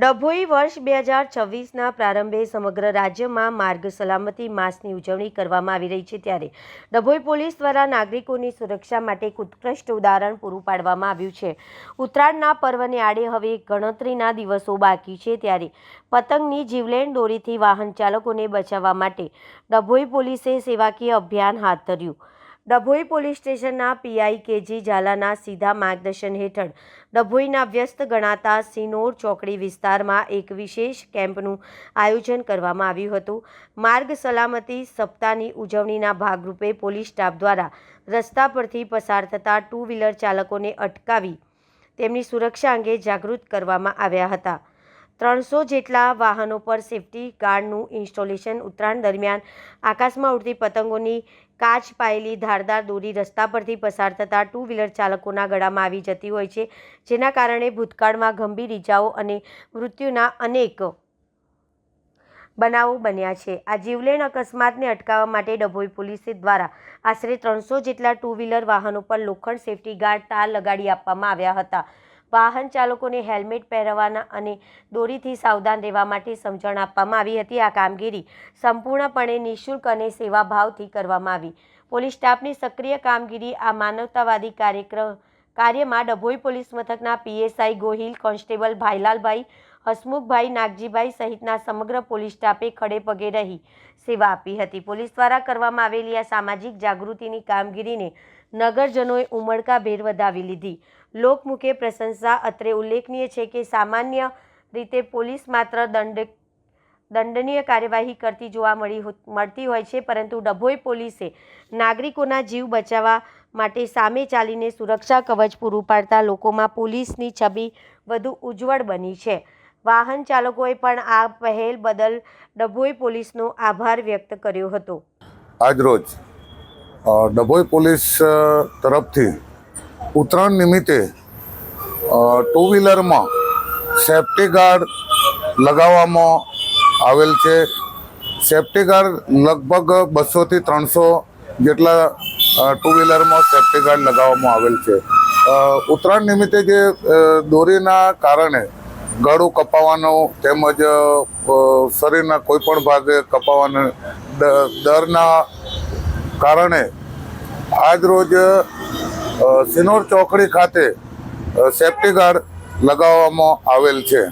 ડભોઈ વર્ષ બે હજાર છવ્વીસના પ્રારંભે સમગ્ર રાજ્યમાં માર્ગ સલામતી માસની ઉજવણી કરવામાં આવી રહી છે ત્યારે ડભોઈ પોલીસ દ્વારા નાગરિકોની સુરક્ષા માટે એક ઉત્કૃષ્ટ ઉદાહરણ પૂરું પાડવામાં આવ્યું છે. ઉત્તરાયણના પર્વને આડે હવે ગણતરીના દિવસો બાકી છે ત્યારે પતંગની જીવલેણ દોરીથી વાહન ચાલકોને બચાવવા માટે ડભોઈ પોલીસે સેવાકીય અભિયાન હાથ ધર્યું. ડભોઈ પોલીસ સ્ટેશનના પીઆઈ કેજી ઝાલાના સીધા માર્ગદર્શન હેઠળ ડભોઈના વ્યસ્ત ગણાતા સિનોર ચોકડી વિસ્તારમાં એક વિશેષ કેમ્પનું આયોજન કરવામાં આવ્યું હતું. માર્ગ સલામતી સપ્તાહની ઉજવણીના ભાગરૂપે પોલીસ સ્ટાફ દ્વારા રસ્તા પરથી પસાર થતા ટુ વ્હીલર ચાલકોને અટકાવી તેમની સુરક્ષા અંગે જાગૃત કરવામાં આવ્યા હતા. ત્રણસો જેટલા વાહનો પર સેફટી ગાર્ડનું ઇન્સ્ટોલેશન ઉત્તરાયણ દરમિયાન આકાશમાં ઉડતી પતંગોની કાચ પાયેલી ધારદાર દોરી રસ્તા પરથી પસાર થતા ટુ વ્હીલર ચાલકોના ગળામાં આવી જતી હોય છે, જેના કારણે ભૂતકાળમાં ગંભીર ઇજાઓ અને મૃત્યુના અનેક બનાવો બન્યા છે. આ જીવલેણ અકસ્માતને અટકાવવા માટે ડભોઈ પોલીસ દ્વારા આશરે ત્રણસો જેટલા ટુ વ્હીલર વાહનો પર લોખંડ સેફટી ગાર્ડ તાર લગાડી આપવામાં આવ્યા હતા. વાહન ચાલકોને હેલ્મેટ પહેરવાના અને દોરીથી સાવધાન રહેવા માટે સમજણ આપવામાં આવી હતી. આ કામગીરી સંપૂર્ણપણે નિઃશુલ્ક અને સેવાભાવથી કરવામાં આવી. પોલીસ સ્ટાફની સક્રિય કામગીરી આ માનવતાવાદી કાર્યક્રમ કાર્યમાં ડભોઈ પોલીસ મથકના P S I Gohil, constable Bhailalbhai Hasmukhbhai Nagjibhai સહિતના સમગ્ર પોલીસ સ્ટાફે ખડે પગે રહી સેવા આપી હતી. પોલીસ દ્વારા કરવામાં આવેલી આ સામાજિક જાગૃતિની કામગીરીને નગરજનોએ ઉમળકાભેર વધાવી લીધી. લોકમુખે પ્રશંસા અત્રે ઉલ્લેખનીય છે કે સામાન્ય રીતે પોલીસ માત્ર દંડ, દંડનીય કાર્યવાહી કરતી જોવા મળી મળતી હોય છે, પરંતુ ડભોઈ પોલીસે નાગરિકોના જીવ બચાવવા માટે સામે ચાલીને સુરક્ષા કવચ પૂરું પાડતા લોકોમાં પોલીસની છબી વધુ ઉજ્જવળ બની છે. વાહન ચાલકોએ પણ આ પહેલ બદલ ડભોઈ પોલીસનો આભાર વ્યક્ત કર્યો હતો. આજરોજ ડભોઈ પોલીસ તરફથી ઉત્તરાયણ નિમિત્તે ટુ વ્હીલરમાં સેફ્ટી ગાર્ડ લગાવવામાં આવેલ છે. સેફટી ગાર્ડ લગભગ બસોથી ત્રણસો જેટલા ટુ વ્હીલરમાં સેફટી ગાર્ડ લગાવવામાં આવેલ છે. ઉત્તરાયણ નિમિત્તે જે દોરીના કારણે ગળું કપાવાનું તેમજ શરીરના કોઈ પણ ભાગે કપાવાના દરના કારણે આજરોજ સિનોર ચોકડી ખાતે સેફ્ટી ગાર્ડ લગાવવામાં આવેલ છે.